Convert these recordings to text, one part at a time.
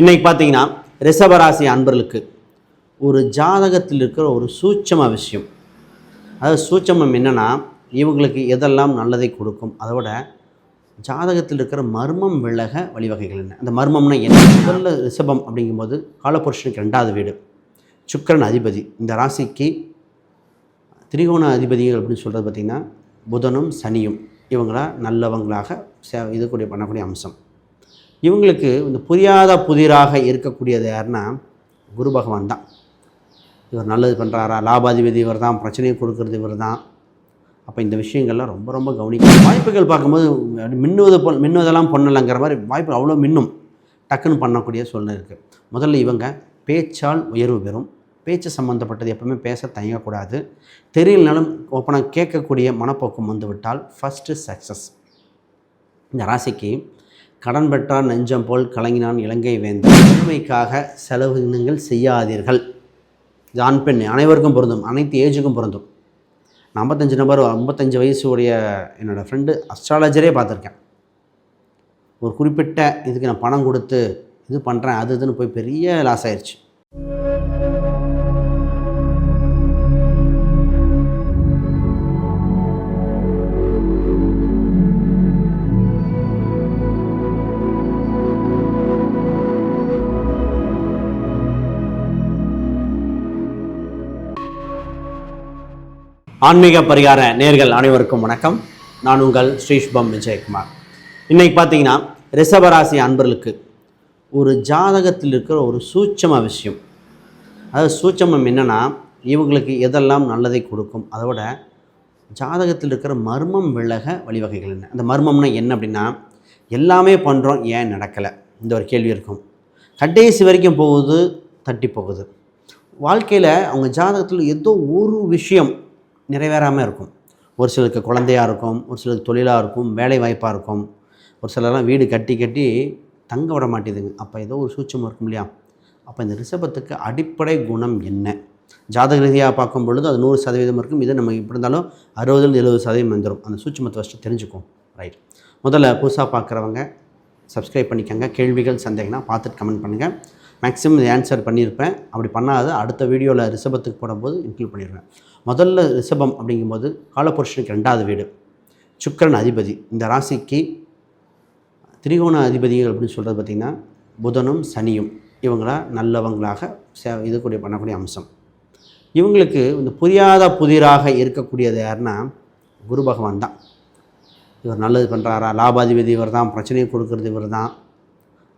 இன்னைக்கு பார்த்தீங்கன்னா ரிஷபராசி அன்பர்களுக்கு ஒரு ஜாதகத்தில் இருக்கிற ஒரு சூட்சம விஷயம். அதாவது சூட்சமம் என்னென்னா இவங்களுக்கு எதெல்லாம் நல்லதை கொடுக்கும் அதோட ஜாதகத்தில் இருக்கிற மர்மம் விலக வழிவகைகள் என்ன? அந்த மர்மம்னா என்ன? முதல்ல ரிஷபம் அப்படிங்கும்போது காலபுருஷனுக்கு ரெண்டாவது வீடு. சுக்கிரன் அதிபதி. இந்த ராசிக்கு திரிகோண அதிபதிகள் அப்படின்னு சொல்கிறது பார்த்திங்கன்னா புதனும் சனியும் இவங்களா நல்லவங்களாக சே இது கூடிய பண்ணக்கூடிய அம்சம். இவங்களுக்கு இந்த புரியாத புதிராக இருக்கக்கூடியது யாருன்னா குரு பகவான் தான். இவர் நல்லது பண்ணுறாரா லாபாதிபதி இவர் தான் பிரச்சனையை கொடுக்கறது இவர் தான். அப்போ இந்த விஷயங்கள்லாம் ரொம்ப ரொம்ப கவனிக்கணும். வாய்ப்புகள் பார்க்கும்போது மின்னுவது போல் மின்னுவதெல்லாம் பொண்ணலங்கிற மாதிரி வாய்ப்பு அவ்வளோ மின்னும். டக்குன்னு பண்ணக்கூடிய சூழ்நிலை இருக்குது முதல்ல இவங்க பேச்சால் உயர்வு பெறும். பேச்சு சம்மந்தப்பட்டது எப்பவுமே பேச தயங்கக்கூடாது. தெரியலனாலும் ஓப்பனாக கேட்கக்கூடிய மனப்போக்கம் வந்துவிட்டால் ஃபஸ்ட்டு சக்ஸஸ் இந்த ராசிக்கு கடன் பெற்றார் நெஞ்சம் போல் கலங்கினான் இலங்கை வேந்தன் பெருமைக்காக செலவினங்கள் செய்யாதீர்கள். இது ஆண் பெண் அனைவருக்கும் பொருந்தும். அனைத்து ஏஜுக்கும் பொருந்தும். நான் ஐம்பத்தஞ்சு நபர் ஐம்பத்தஞ்சு வயசு உடைய என்னோடய ஃப்ரெண்டு அஸ்ட்ராலஜரே பார்த்துருக்கேன். ஒரு குறிப்பிட்ட இதுக்கு நான் பணம் கொடுத்து இது பண்ணுறேன் அது இதுன்னு போய் பெரிய லாஸ் ஆயிடுச்சு ஆன்மீக பரிகார நேர்கள் அனைவருக்கும் வணக்கம். நான் உங்கள் ஸ்ரீஷ்பம் விஜயகுமார். இன்றைக்கி பார்த்தீங்கன்னா ரிஷபராசி அன்பர்களுக்கு ஒரு ஜாதகத்தில் இருக்கிற ஒரு சூட்சம விஷயம். அதாவது சூட்சமம் என்னென்னா இவங்களுக்கு எதெல்லாம் நல்லதை கொடுக்கும் அதோட ஜாதகத்தில் இருக்கிற மர்மம் விலக வழிவகைகள் என்ன? அந்த மர்மம்னா என்ன அப்படின்னா எல்லாமே பண்ணுறோம் ஏன் நடக்கலை? இந்த ஒரு கேள்வி இருக்கும். கடைசி வரைக்கும் போகுது தட்டி போகுது. வாழ்க்கையில் அவங்க ஜாதகத்தில் ஏதோ ஒரு விஷயம் நிறைவேறாமல் இருக்கும். ஒரு சிலருக்கு குழந்தையாக இருக்கும் ஒரு சிலருக்கு தொழிலாக இருக்கும் வேலை வாய்ப்பாக இருக்கும். ஒரு சிலர்லாம் வீடு கட்டி கட்டி தங்க விட மாட்டேதுங்க. அப்போ ஏதோ ஒரு சூட்சம் இருக்கும் இல்லையா? அப்போ இந்த ரிஷபத்துக்கு அடிப்படை குணம் என்ன? ஜாதக ரீதியாக பார்க்கும் பொழுது அது நூறு சதவீதம் இருக்கும். இது நம்ம இப்படி இருந்தாலும் அறுபதுலேருந்து எழுபது சதவீதம் வந்துடும் அந்த சூட்சமத்தை ஃபஸ்ட்டு தெரிஞ்சுக்கும் ரைட் முதல்ல புதுசாக பார்க்குறவங்க சப்ஸ்கிரைப் பண்ணிக்கோங்க. கேள்விகள் சந்தேகம்னா பார்த்துட்டு கமெண்ட் பண்ணுங்கள் மேக்ஸிமம் இது ஆன்சர் பண்ணியிருப்பேன். அப்படி பண்ணாத அடுத்த வீடியோவில் ரிஷபத்துக்கு போடும்போது இன்க்ளூட் பண்ணிடுவேன் முதல்ல ரிஷபம் அப்படிங்கும்போது காலபுருஷனுக்கு ரெண்டாவது வீடு. சுக்கிரன் அதிபதி. இந்த ராசிக்கு திரிகோண அதிபதிகள் அப்படின்னு சொல்கிறது பார்த்திங்கன்னா புதனும் சனியும். இவங்களா நல்லவங்களாக சே இது கூடிய பண்ணக்கூடிய அம்சம். இவங்களுக்கு இந்த புரியாத புதிராக இருக்கக்கூடியது யாருன்னா குரு பகவான் தான். இவர் நல்லது பண்ணுறாரா லாபாதிபதி இவர் தான் பிரச்சனையை கொடுக்கறது இவர் தான்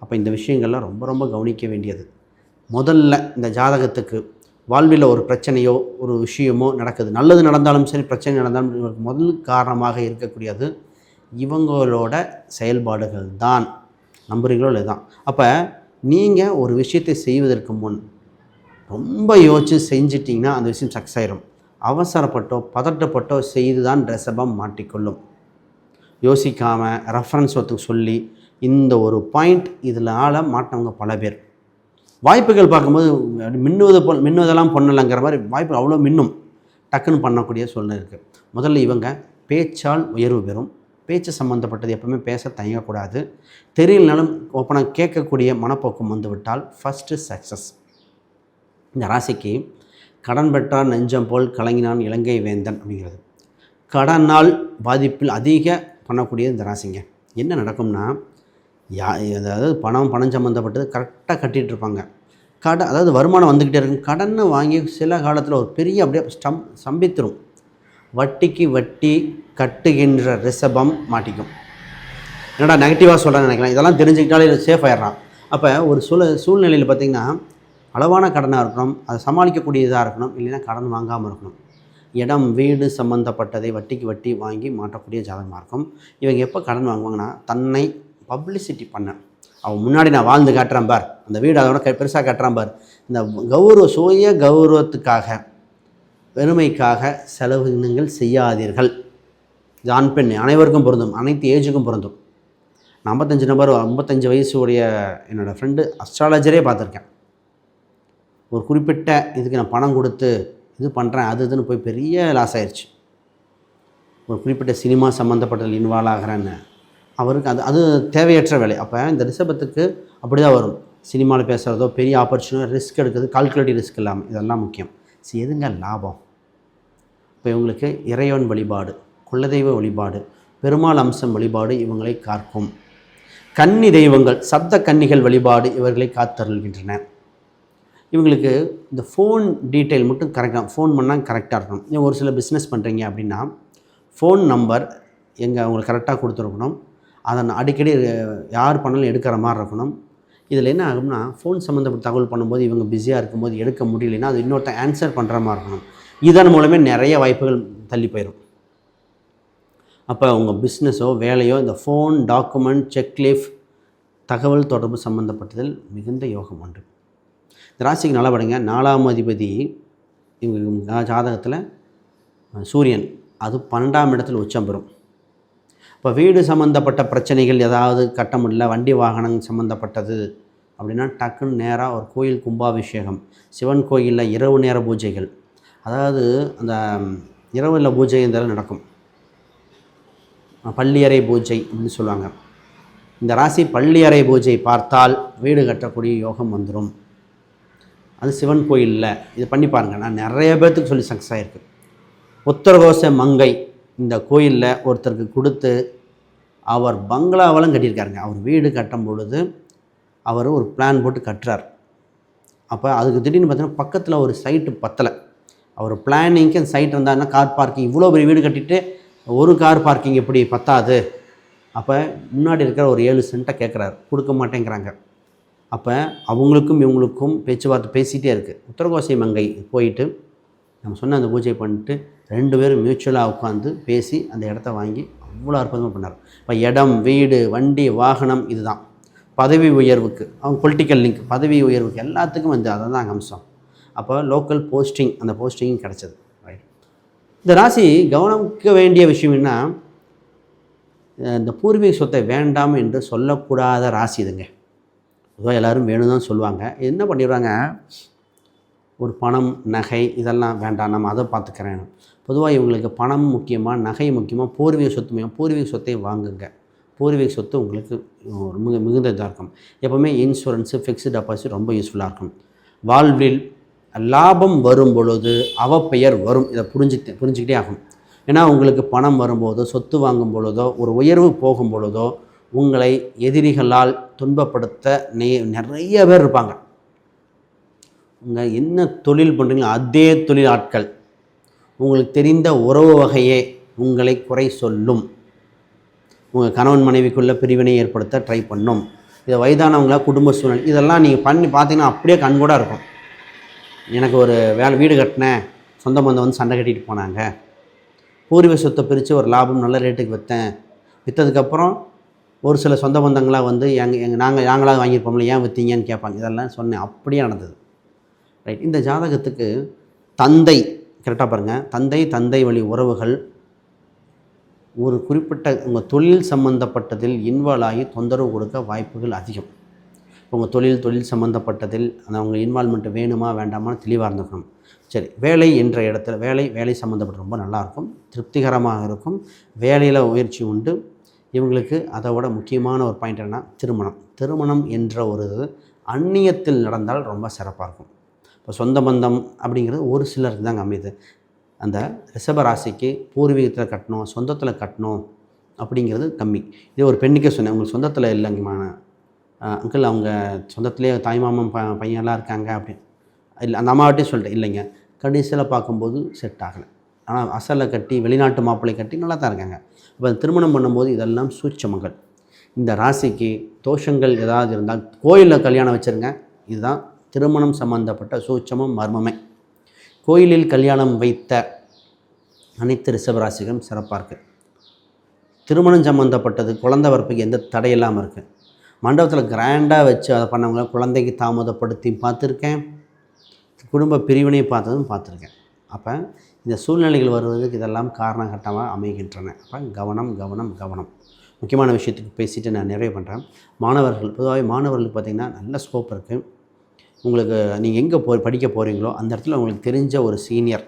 அப்போ இந்த விஷயங்கள்லாம் ரொம்ப ரொம்ப கவனிக்க வேண்டியது. முதல்ல இந்த ஜாதகத்துக்கு வாழ்வில் ஒரு பிரச்சனையோ ஒரு விஷயமோ நடக்குது. நல்லது நடந்தாலும் சரி பிரச்சனை நடந்தாலும் முதல் காரணமாக இருக்கக்கூடியது இவங்களோட செயல்பாடுகள் தான். நம்புறீங்களோ இல்லை தான். அப்போ நீங்கள் ஒரு விஷயத்தை செய்வதற்கு முன் ரொம்ப யோசித்து செஞ்சிட்டிங்கன்னா அந்த விஷயம் சக்ஸஸ் ஆயிரும். அவசரப்பட்டோ பதட்டப்பட்டோ செய்து தான் ரிஷபம் மாட்டிக்கொள்ளும். யோசிக்காமல் ரெஃபரன்ஸ் ஒருத்தருக்கு சொல்லி இந்த ஒரு பாயிண்ட் இதில் ஆள மாட்டவங்க பல பேர். வாய்ப்புகள் பார்க்கும்போது மின்னுவது போல் மின்னுவதெல்லாம் பொண்ணலங்கிற மாதிரி வாய்ப்பு அவ்வளோ மின்னும். டக்குன்னு பண்ணக்கூடிய சூழ்நிலை இருக்குது முதல்ல இவங்க பேச்சால் உயர்வு பெறும். பேச்சு சம்மந்தப்பட்டது எப்பவுமே பேச தயங்கக்கூடாது. தெரியலனாலும் ஓப்பனாக கேட்கக்கூடிய மனப்போக்கம் வந்துவிட்டால் ஃபஸ்ட்டு சக்ஸஸ் இந்த ராசிக்கு கடன் பெற்றான் நெஞ்சம் போல் கலங்கினான் இலங்கை வேந்தன் அப்படிங்கிறது. கடனால் பாதிப்பில் அதிக பண்ணக்கூடிய இந்த ராசிங்க. என்ன நடக்கும்னா யா அதாவது பணம் பணம் சம்மந்தப்பட்டது கரெக்டாக கட்டிகிட்டு இருப்பாங்க கடன் அதாவது வருமானம் வந்துக்கிட்டே இருக்கும். கடனை வாங்கி சில காலத்தில் ஒரு பெரிய அப்படியே ஸ்டம் சம்பித்திரும் வட்டிக்கு வட்டி கட்டுகின்ற ரிஷபம் மாட்டிக்கும். என்னடா நெகட்டிவாக சொல்கிறேன்னு நினைக்கலாம். இதெல்லாம் தெரிஞ்சுக்கிட்டாலே சேஃப் ஆயிடுறான். அப்போ ஒரு சூழ சூழ்நிலையில் பார்த்திங்கன்னா அளவான கடனாக இருக்கணும் அதை சமாளிக்கக்கூடியதாக இருக்கணும் இல்லைன்னா கடன் வாங்காமல் இருக்கணும். இடம் வீடு சம்மந்தப்பட்டதை வட்டிக்கு வட்டி வாங்கி மாட்டக்கூடிய ஜாதகமாக இருக்கும். இவங்க எப்போ கடன் வாங்குவாங்கன்னா தன்னை பப்ளிசிட்டி பண்ணேன். அவன் முன்னாடி நான் வாழ்ந்து காட்டுறேன் பார். அந்த வீடு அதோட க பெருசாக காட்டுறான் பார். இந்த கௌரவ சுய கௌரவத்துக்காக பெருமைக்காக செலவினங்கள் செய்யாதீர்கள். ஜான் பெண் அனைவருக்கும் பொருந்தும். அனைத்து ஏஜுக்கும் பொருந்தும். நான் ஐம்பத்தஞ்சு நம்பர் ஐம்பத்தஞ்சு வயசு உடைய என்னோடய ஃப்ரெண்டு அஸ்ட்ராலஜரே பார்த்துருக்கேன். ஒரு குறிப்பிட்ட இதுக்கு நான் பணம் கொடுத்து இது பண்ணுறேன் அது இதுன்னு போய் பெரிய லாஸ் ஆயிடுச்சு ஒரு குறிப்பிட்ட சினிமா சம்மந்தப்பட்டதில் இன்வால்வ் ஆகிறேன்னு. அவருக்கு அது அது தேவையற்ற வேலை. அப்போ இந்த ரிஷபத்துக்கு அப்படி தான் வரும். சினிமாவில் பேசுகிறதோ பெரிய ஆப்பர்ச்சுனிட்டி ரிஸ்க் எடுக்கிறது கால்குலேட்டிவ் ரிஸ்க் இல்லாமல் இதெல்லாம் முக்கியம். ஸோ எதுங்க லாபம்? இப்போ இவங்களுக்கு இறைவன் வழிபாடு குலதெய்வ வழிபாடு பெருமாள் அம்சம் வழிபாடு இவங்களை காக்கும். கன்னி தெய்வங்கள் சப்த கன்னிகள் வழிபாடு இவர்களை காத்தருள்கின்றன. இவங்களுக்கு இந்த ஃபோன் டீட்டெயில் மட்டும் கரெக்டாக ஃபோன் பண்ணால் கரெக்டாக இருக்கணும். நீங்கள் ஒரு சில பிஸ்னஸ் பண்ணுறீங்க அப்படின்னா ஃபோன் நம்பர் எங்கே அவங்களுக்கு கரெக்டாக கொடுத்துருக்கணும். அதை அடிக்கடி யார் பண்ணாலும் எடுக்கிற மாதிரி இருக்கணும். இதில் என்ன ஆகும்னா ஃபோன் சம்மந்தப்பட்ட தகவல் பண்ணும்போது இவங்க பிஸியாக இருக்கும்போது எடுக்க முடியலைன்னா அது இன்னொருத்தன் ஆன்சர் பண்ணுற மாதிரி இருக்கணும். இதன் மூலமே நிறைய வாய்ப்புகள் தள்ளி போயிடும். அப்போ உங்கள் பிஸ்னஸோ வேலையோ இந்த ஃபோன் டாக்குமெண்ட் செக்லீஃப் தகவல் தொடர்பு சம்மந்தப்பட்டதில் மிகுந்த யோகம் உண்டு. இந்த ராசிக்கு நல்லா படுங்க. நாலாம் அதிபதி இவங்க ஜாதகத்தில் சூரியன். அது பன்னெண்டாம் இடத்தில் உச்சம் பெறும். இப்போ வீடு சம்மந்தப்பட்ட பிரச்சனைகள் ஏதாவது கட்ட முடியல வண்டி வாகனம் சம்மந்தப்பட்டது அப்படின்னா டக்குன்னு நேராக ஒரு கோயில் கும்பாபிஷேகம். சிவன் கோயிலில் இரவு நேர பூஜைகள். அதாவது அந்த இரவில் பூஜை இந்த நடக்கும். பள்ளியறை பூஜை அப்படின்னு சொல்லுவாங்க. இந்த ராசி பள்ளியறை பூஜை பார்த்தால் வீடு கட்டக்கூடிய யோகம் வந்துடும் அது சிவன் கோயிலில். இது பண்ணி பாருங்கள் நான் நிறைய பேர்த்துக்கு சொல்லி சக்ஸஸ் ஆகிருக்கு உத்தரகோச மங்கை இந்த கோயிலில் ஒருத்தருக்கு கொடுத்து அவர் பங்களாவெல்லாம் கட்டியிருக்காருங்க. அவர் வீடு கட்டும் பொழுது அவர் ஒரு பிளான் போட்டு கட்டுறார். அப்போ அதுக்கு திடீர்னு பார்த்தீங்கன்னா பக்கத்தில் ஒரு சைட்டு பத்தலை. அவர் பிளானிங்க்கு அந்த சைட் இருந்தாருன்னா கார் பார்க்கிங் இவ்வளோ பெரிய வீடு கட்டிட்டு ஒரு கார் பார்க்கிங் எப்படி பத்தாது? அப்போ முன்னாடி இருக்கிற ஒரு ஏழு சென்ட்டை கேட்குறாரு கொடுக்க மாட்டேங்கிறாங்க. அப்போ அவங்களுக்கும் இவங்களுக்கும் பேச்சுவார்த்தை பேசிகிட்டே இருக்குது உத்தரகோசை மங்கை போயிட்டு நம்ம சொன்ன அந்த பூஜை பண்ணிட்டு ரெண்டு பேரும் மியூச்சுவலாக உட்காந்து பேசி அந்த இடத்த வாங்கி அவ்வளோ அற்புதமாக பண்ணார். இப்போ இடம் வீடு வண்டி வாகனம் இதுதான். பதவி உயர்வுக்கு அவங்க பொலிட்டிக்கல் லிங்க் பதவி உயர்வுக்கு எல்லாத்துக்கும் வந்து அதை தான் அம்சம். அப்போ லோக்கல் போஸ்டிங் அந்த போஸ்டிங்கும் கிடச்சது ரைட் இந்த ராசி கவனிக்க வேண்டிய விஷயம் என்ன இந்த பூர்வீக சொத்தை வேண்டாம் என்று சொல்லக்கூடாத ராசி இதுங்க. பொதுவாக எல்லோரும் வேணும் தான் சொல்லுவாங்க. என்ன பண்ணிடுறாங்க? ஒரு பணம் நகை இதெல்லாம் வேண்டாம். நம்ம அதை பார்த்துக்கிறேன். பொதுவாக இவங்களுக்கு பணம் முக்கியமாக நகை முக்கியமாக பூர்வீக சொத்து முக்கியம் பூர்வீக சொத்தை வாங்குங்க. பூர்வீக சொத்து உங்களுக்கு ரொம்ப மிக மிகுந்த இதாக இருக்கும். எப்போவுமே இன்சூரன்ஸு ஃபிக்ஸ்டு டெபாசிட் ரொம்ப யூஸ்ஃபுல்லாக இருக்கும். வாழ்வில் லாபம் வரும் பொழுது அவப்பெயர் வரும். இதை புரிஞ்சு புரிஞ்சுக்கிட்டே ஆகும். ஏன்னா உங்களுக்கு பணம் வரும்போதோ சொத்து வாங்கும் பொழுதோ ஒரு உயர்வு போகும் பொழுதோ உங்களை எதிரிகளால் துன்பப்படுத்த நே நிறைய பேர் இருப்பாங்க. உங்கள் என்ன தொழில் பண்ணுறீங்களோ அதே தொழில் ஆட்கள். உங்களுக்கு தெரிந்த உறவு வகையே உங்களை குறை சொல்லும். உங்கள் கணவன் மனைவிக்குள்ள பிரிவினை ஏற்படுத்த ட்ரை பண்ணும். இதை வயதானவங்களா குடும்ப சூழ்நிலை இதெல்லாம் நீங்கள் பண்ணி பார்த்தீங்கன்னா அப்படியே கண்கூட இருக்கும். எனக்கு ஒரு வேலை வீடு கட்டினேன். சொந்த பந்தம் வந்து சண்டை கட்டிட்டு போனாங்க. பூர்வீக சொத்தை பிரித்து ஒரு லாபம் நல்ல ரேட்டுக்கு விற்றேன் விற்றதுக்கப்புறம் ஒரு சில சொந்த பந்தங்களாக வந்து எங்கள் எங்கள் நாங்கள் நாங்களாக வாங்கியிருப்போம்ல ஏன் விற்றீங்கன்னு கேட்பாங்க. இதெல்லாம் சொன்னேன். அப்படியே நடந்தது. ரைட் இந்த ஜாதகத்துக்கு தந்தை கரெக்டாக பாருங்கள் தந்தை தந்தை வழி உறவுகள் ஒரு குறிப்பிட்ட உங்கள் தொழில் சம்பந்தப்பட்டதில் இன்வால்வ் ஆகி தொந்தரவு கொடுக்க வாய்ப்புகள் அதிகம். உங்கள் தொழில் தொழில் சம்மந்தப்பட்டதில் அந்த அவங்க இன்வால்மெண்ட் வேணுமா வேண்டாமான்னு தெளிவாக இருந்துக்கணும். சரி வேலை என்ற இடத்துல வேலை வேலை சம்மந்தப்பட்ட ரொம்ப நல்லாயிருக்கும் திருப்திகரமாக இருக்கும். வேலையில் முயற்சி உண்டு. இவங்களுக்கு அதை விட முக்கியமான ஒரு பாயிண்ட் என்னென்னா திருமணம். திருமணம் என்ற ஒரு அந்நியத்தில் நடந்தால் ரொம்ப சிறப்பாக இருக்கும். இப்போ சொந்த பந்தம் அப்படிங்கிறது ஒரு சிலருக்கு தாங்க அமையுது அந்த ரிஷப ராசிக்கு பூர்வீகத்தில் கட்டணும் சொந்தத்தில் கட்டணும் அப்படிங்கிறது கம்மி. இதே ஒரு பெண்ணுக்கே சொன்னேன் உங்களுக்கு சொந்தத்தில் இல்லைங்கம்மா. அங்கிள் அவங்க சொந்தத்திலே தாய்மாமன் ப பையன்லாம் இருக்காங்க அப்படின்னு. இல்லை அந்த அம்மாவட்டே சொல்லிட்டேன் இல்லைங்க. கடைசியில் பார்க்கும்போது செட் ஆகலை. ஆனால் அசலை கட்டி வெளிநாட்டு மாப்பிள்ளை கட்டி நல்லா தான் இருக்காங்க. இப்போ திருமணம் பண்ணும்போது இதெல்லாம் சூட்சமங்கள். இந்த ராசிக்கு தோஷங்கள் ஏதாவது இருந்தால் கோயிலில் கல்யாணம் வச்சுருங்க. இதுதான் திருமணம் சம்பந்தப்பட்ட சூட்சமம் மர்மமே. கோயிலில் கல்யாணம் வைத்த அனைத்து ரிஷபராசிகளும் சிறப்பாக இருக்குது திருமணம் சம்மந்தப்பட்டது குழந்தை பிறப்புக்கு எந்த தடையில்லாமல் இருக்குது மண்டபத்தில் கிராண்டாக வச்சு அதை பண்ணவங்கள குழந்தைக்கு தாமதப்படுத்தி பார்த்துருக்கேன். குடும்ப பிரிவினை பார்த்ததும் பார்த்துருக்கேன். அப்போ இந்த சூழ்நிலைகள் வருவதற்கு இதெல்லாம் காரணகட்டமாக அமைகின்றன. அப்போ கவனம் கவனம் கவனம். முக்கியமான விஷயத்துக்கு பேசிவிட்டு நான் நிறைவு பண்ணுறேன் மாணவர்கள் பொதுவாகவே மாணவர்களுக்கு பார்த்திங்கன்னா நல்ல ஸ்கோப் இருக்குது உங்களுக்கு நீங்கள் எங்கே போ படிக்க போகிறீங்களோ அந்த இடத்துல உங்களுக்கு தெரிஞ்ச ஒரு சீனியர்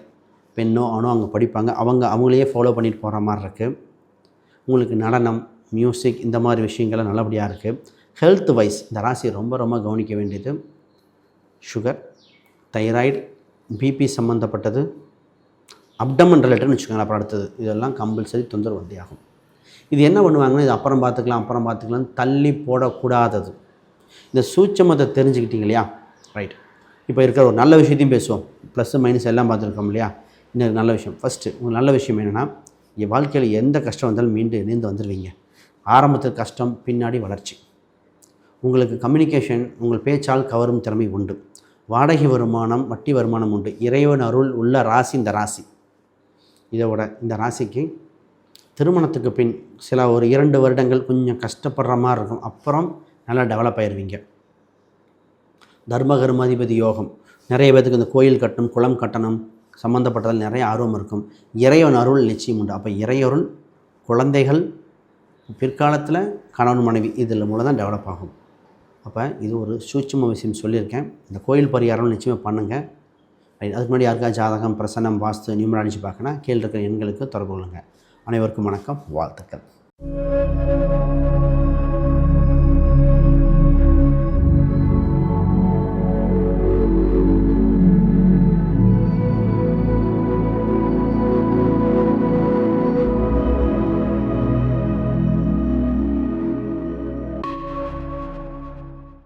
பெண்ணோ ஆணோ அங்கே படிப்பாங்க. அவங்க அவங்களையே ஃபாலோ பண்ணிட்டு போகிற மாதிரி இருக்குது உங்களுக்கு நடனம் மியூசிக் இந்த மாதிரி விஷயங்கள்லாம் நல்லபடியாக இருக்குது ஹெல்த் வைஸ் இந்த ராசி ரொம்ப ரொம்ப கவனிக்க வேண்டியது சுகர் தைராய்டு பிபி சம்மந்தப்பட்டது அப்டமன் ரிலேட்டட்னு வச்சுக்கோங்களேன் அப்புறம் அடுத்தது. இதெல்லாம் கம்பல்சரி தொந்தரவு வண்டி ஆகும் இது என்ன பண்ணுவாங்கன்னா இது அப்புறம் பார்த்துக்கலாம் அப்புறம் பார்த்துக்கலாம் தள்ளி போடக்கூடாதது. இந்த சூட்சமத்தை தெரிஞ்சுக்கிட்டீங்க இல்லையா? ரைட் இப்போ இருக்கிற ஒரு நல்ல விஷயத்தையும் பேசுவோம். ப்ளஸ் மைனஸ் எல்லாம் பார்த்துருக்கோம் இல்லையா? இன்னொரு நல்ல விஷயம். ஃபஸ்ட்டு உங்களுக்கு நல்ல விஷயம் என்னென்னா என் வாழ்க்கையில் எந்த கஷ்டம் வந்தாலும் மீண்டு இணைந்து வந்துடுவீங்க ஆரம்பத்தில் கஷ்டம் பின்னாடி வளர்ச்சி. உங்களுக்கு கம்யூனிகேஷன் உங்கள் பேச்சால் கவரும் திறமை உண்டு. வாடகை வருமானம் வட்டி வருமானம் உண்டு. இறைவன் அருள் உள்ள ராசி இந்த ராசி. இதோட இந்த ராசிக்கு திருமணத்துக்கு பின் சில ஒரு இரண்டு வருடங்கள் கொஞ்சம் கஷ்டப்படுற மாதிரி இருக்கும். அப்புறம் நல்லா டெவலப் ஆயிடுவீங்க தர்மகர்மாதிபதி யோகம். நிறைய பேர்த்துக்கு இந்த கோயில் கட்டணும் குளம் கட்டணும் சம்மந்தப்பட்டதில் நிறைய ஆர்வம் இருக்கும். இறையவன் அருள் நிச்சயம் உண்டு. அப்போ இறையருள் குழந்தைகள் பிற்காலத்தில் கணவன் மனைவி இதில் மூலம் தான் டெவலப் ஆகும். அப்போ இது ஒரு சூட்சம விஷயம் சொல்லியிருக்கேன். இந்த கோயில் பரிகாரம் நிச்சயமாக பண்ணுங்கள் ரைட் அதுக்கு முன்னாடி யாருக்கா ஜாதகம் பிரசன்னம் வாஸ்து நியூமராலஜி பார்க்கணும் கீழே இருக்கிற எண்களுக்கு தொடர்பு கொள்ளுங்கள் அனைவருக்கும் வணக்கம் வாழ்த்துக்கள்.